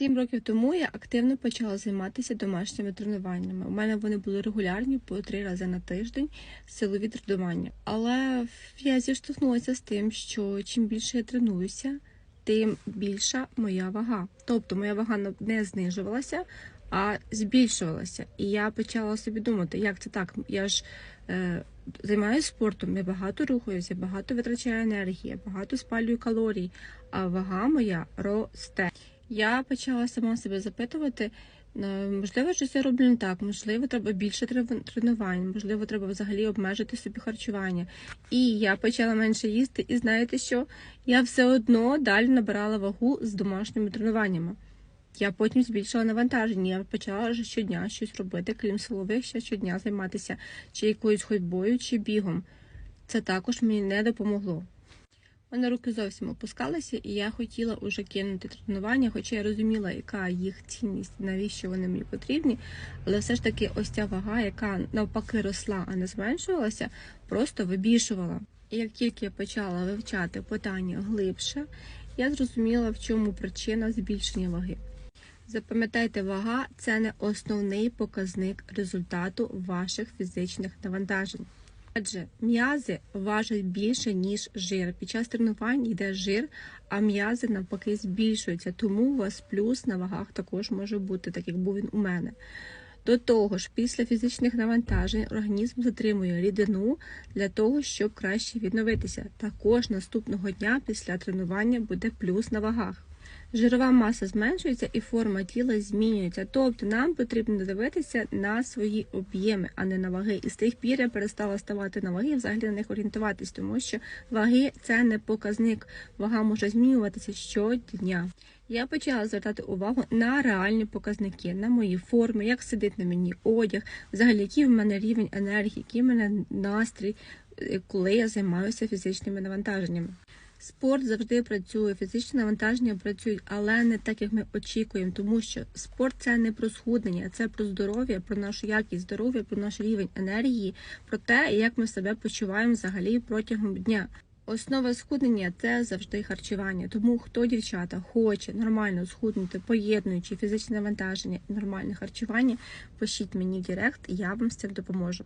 Сім років тому я активно почала займатися домашніми тренуваннями. У мене вони були регулярні по три рази на тиждень, силові тренування. Але я зіштовхнулася з тим, що чим більше я тренуюся, тим більша моя вага. Тобто моя вага не знижувалася, а збільшувалася. І я почала собі думати, як це так? Я ж е, займаюся спортом, я багато рухаюся, багато витрачаю енергії, багато спалюю калорій, а вага моя росте. Я почала сама себе запитувати. е, Можливо, щось я роблю не так, можливо, треба більше трен- тренувань, можливо, треба взагалі обмежити собі харчування. І я почала менше їсти, і знаєте що? Я все одно далі набирала вагу з домашніми тренуваннями. Я потім збільшила навантаження. Я почала вже щодня щось робити, крім силових, ще щодня займатися чи якоюсь ходьбою, чи бігом. Це також мені не допомогло. У мене руки зовсім опускалися, і я хотіла уже кинути тренування, хоча я розуміла, яка їх цінність, навіщо вони мені потрібні. Але все ж таки, ось ця вага, яка навпаки росла, а не зменшувалася, просто вибільшувала. І як тільки я почала вивчати питання глибше, я зрозуміла, в чому причина збільшення ваги. Запам'ятайте, вага це не основний показник результату ваших фізичних навантажень. Адже м'язи важать більше, ніж жир. Під час тренувань йде жир, а м'язи навпаки збільшуються. Тому у вас плюс на вагах також може бути, так як був він у мене. До того ж, після фізичних навантажень організм затримує рідину для того, щоб краще відновитися. Також наступного дня після тренування буде плюс на вагах. Жирова маса зменшується і форма тіла змінюється. Тобто нам потрібно дивитися на свої об'єми, а не на ваги. І з тих пір я перестала ставати на ваги і взагалі на них орієнтуватись, тому що ваги це не показник. Вага може змінюватися щодня. Я почала звертати увагу на реальні показники, на мої форми, як сидить на мені одяг, взагалі, який в мене рівень енергії, який в мене настрій, е, коли я займаюся фізичними навантаженнями. Спорт завжди працює, фізичні навантаження працюють, але не так, як ми очікуємо, тому що спорт це не про схуднення, це про здоров'я, про нашу якість здоров'я, про наш рівень енергії, про те, як ми себе почуваємо взагалі протягом дня. Основа схуднення це завжди харчування. Тому хто дівчата хоче нормально схуднути, поєднуючи фізичне навантаження і нормальне харчування, пишіть мені в Директ, я вам з цим допоможу.